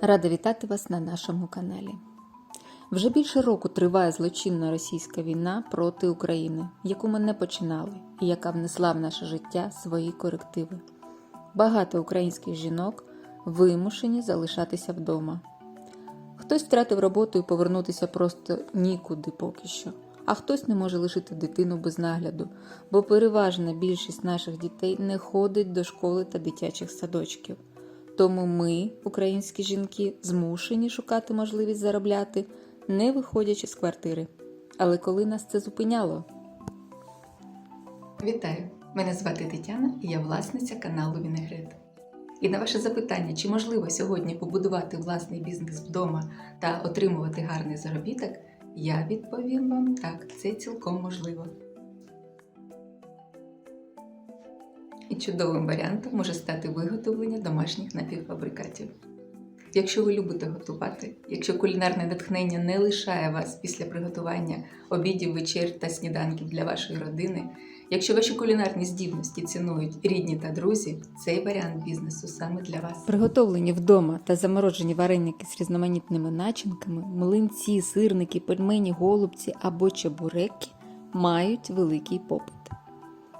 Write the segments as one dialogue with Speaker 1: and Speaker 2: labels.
Speaker 1: Рада вітати вас на нашому каналі. Вже більше року триває злочинна російська війна проти України, яку ми не починали і яка внесла в наше життя свої корективи. Багато українських жінок вимушені залишатися вдома. Хтось втратив роботу і повернутися просто нікуди поки що, а хтось не може лишити дитину без нагляду, бо переважна більшість наших дітей не ходить до школи та дитячих садочків. Тому ми, українські жінки, змушені шукати можливість заробляти, не виходячи з квартири. Але коли нас це зупиняло?
Speaker 2: Вітаю! Мене звати Тетяна і я власниця каналу Вінегрет. І на ваше запитання, чи можливо сьогодні побудувати власний бізнес вдома та отримувати гарний заробіток, я відповім вам так, це цілком можливо. Чудовим варіантом може стати виготовлення домашніх напівфабрикатів. Якщо ви любите готувати, якщо кулінарне натхнення не лишає вас після приготування обідів, вечер та сніданків для вашої родини, якщо ваші кулінарні здібності цінують рідні та друзі, цей варіант бізнесу саме для вас.
Speaker 1: Приготовлені вдома та заморожені вареники з різноманітними начинками, млинці, сирники, пельмені, голубці або чебуреки мають великий попит.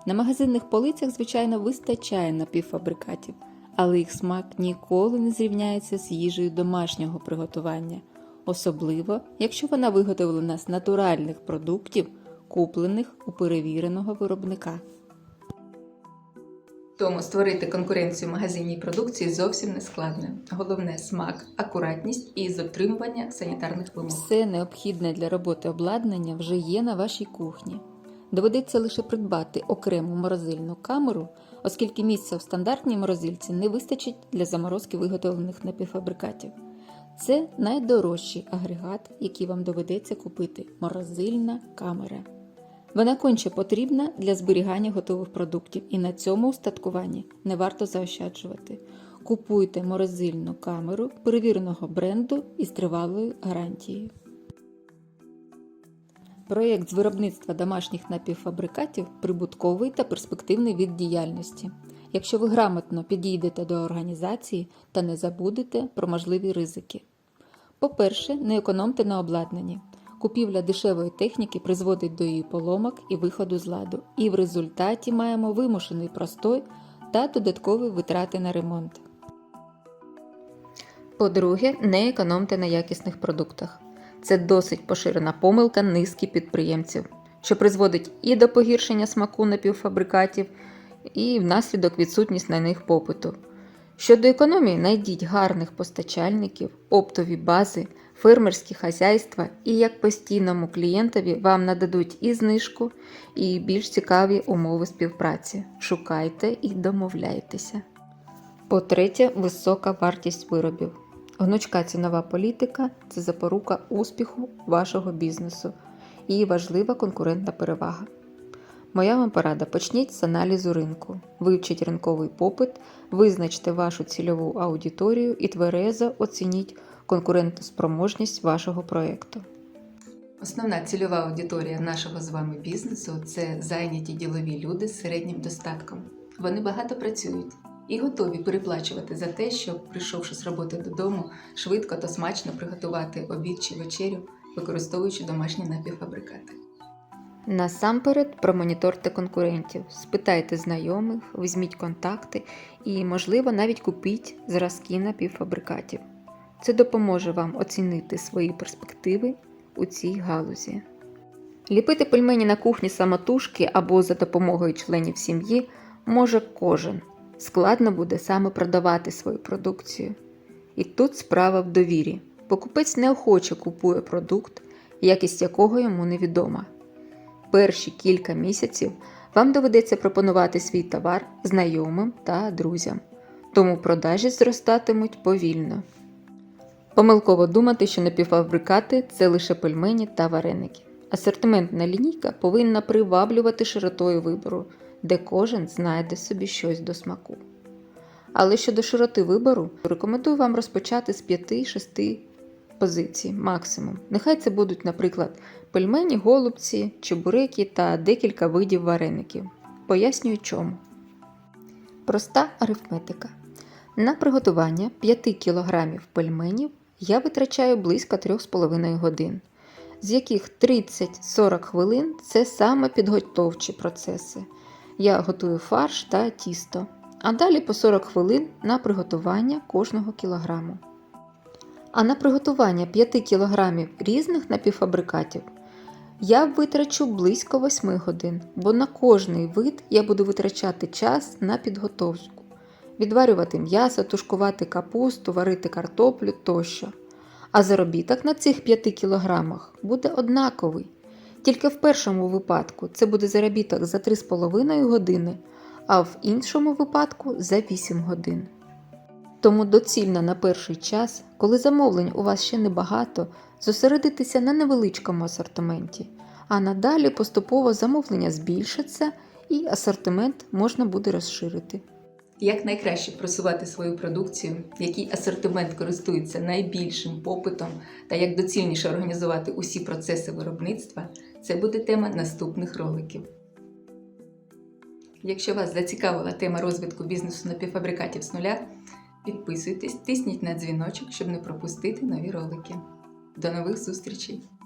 Speaker 1: На магазинних полицях, звичайно, вистачає напівфабрикатів, але їх смак ніколи не зрівняється з їжею домашнього приготування, особливо якщо вона виготовлена з натуральних продуктів, куплених у перевіреного виробника.
Speaker 2: Тому створити конкуренцію магазинній продукції зовсім не складно. Головне смак, акуратність і дотримування санітарних вимог.
Speaker 1: Все необхідне для роботи обладнання вже є на вашій кухні. Доведеться лише придбати окрему морозильну камеру, оскільки місця в стандартній морозильці не вистачить для заморозки виготовлених напівфабрикатів. Це найдорожчий агрегат, який вам доведеться купити морозильна камера. Вона конче потрібна для зберігання готових продуктів, і на цьому устаткуванні не варто заощаджувати. Купуйте морозильну камеру перевіреного бренду із тривалою гарантією. Проєкт з виробництва домашніх напівфабрикатів прибутковий та перспективний від діяльності. Якщо ви грамотно підійдете до організації та не забудете про можливі ризики. По-перше, не економте на обладнанні. Купівля дешевої техніки призводить до її поломок і виходу з ладу, і в результаті маємо вимушений простой та додаткові витрати на ремонт. По-друге, не економте на якісних продуктах. Це досить поширена помилка низки підприємців, що призводить і до погіршення смаку напівфабрикатів, і внаслідок відсутність на них попиту. Щодо економії, найдіть гарних постачальників, оптові бази, фермерські хазяйства і як постійному клієнтові вам нададуть і знижку, і більш цікаві умови співпраці. Шукайте і домовляйтеся. По-третє, висока вартість виробів. Гнучка цінова політика це запорука успіху вашого бізнесу і важлива конкурентна перевага. Моя вам порада: почніть з аналізу ринку, вивчіть ринковий попит, визначте вашу цільову аудиторію і тверезо оцініть конкурентоспроможність вашого проєкту.
Speaker 2: Основна цільова аудиторія нашого з вами бізнесу це зайняті ділові люди з середнім достатком. Вони багато працюють і готові переплачувати за те, щоб, прийшовши з роботи додому, швидко та смачно приготувати обід чи вечерю, використовуючи домашні напівфабрикати.
Speaker 1: Насамперед промоніторте конкурентів, спитайте знайомих, візьміть контакти і, можливо, навіть купіть зразки напівфабрикатів. Це допоможе вам оцінити свої перспективи у цій галузі. Ліпити пельмені на кухні самотужки або за допомогою членів сім'ї може кожен. Складно буде саме продавати свою продукцію. І тут справа в довірі. Покупець неохоче купує продукт, якість якого йому невідома. Перші кілька місяців вам доведеться пропонувати свій товар знайомим та друзям, тому продажі зростатимуть повільно. Помилково думати, що напівфабрикати це лише пельмені та вареники. Асортиментна лінійка повинна приваблювати широтою вибору, де кожен знайде собі щось до смаку. Але щодо широти вибору, рекомендую вам розпочати з 5-6 позицій максимум. Нехай це будуть, наприклад, пельмені, голубці, чебуреки та декілька видів вареників. Пояснюю чому. Проста арифметика. На приготування 5 кг пельменів я витрачаю близько 3,5 годин, з яких 30-40 хвилин це саме підготовчі процеси. Я готую фарш та тісто, а далі по 40 хвилин на приготування кожного кілограму. А на приготування 5 кг різних напівфабрикатів я витрачу близько 8 годин, бо на кожний вид я буду витрачати час на підготовку, відварювати м'ясо, тушкувати капусту, варити картоплю тощо. А заробіток на цих 5 кілограмах буде однаковий. Тільки в першому випадку це буде заробіток за 3,5 години, а в іншому випадку за 8 годин. Тому доцільно на перший час, коли замовлень у вас ще небагато, зосередитися на невеличкому асортименті, а надалі поступово замовлення збільшаться і асортимент можна буде розширити.
Speaker 2: Як найкраще просувати свою продукцію, який асортимент користується найбільшим попитом та як доцільніше організувати усі процеси виробництва, це буде тема наступних роликів. Якщо вас зацікавила тема розвитку бізнесу напівфабрикатів з нуля, підписуйтесь, тисніть на дзвіночок, щоб не пропустити нові ролики. До нових зустрічей!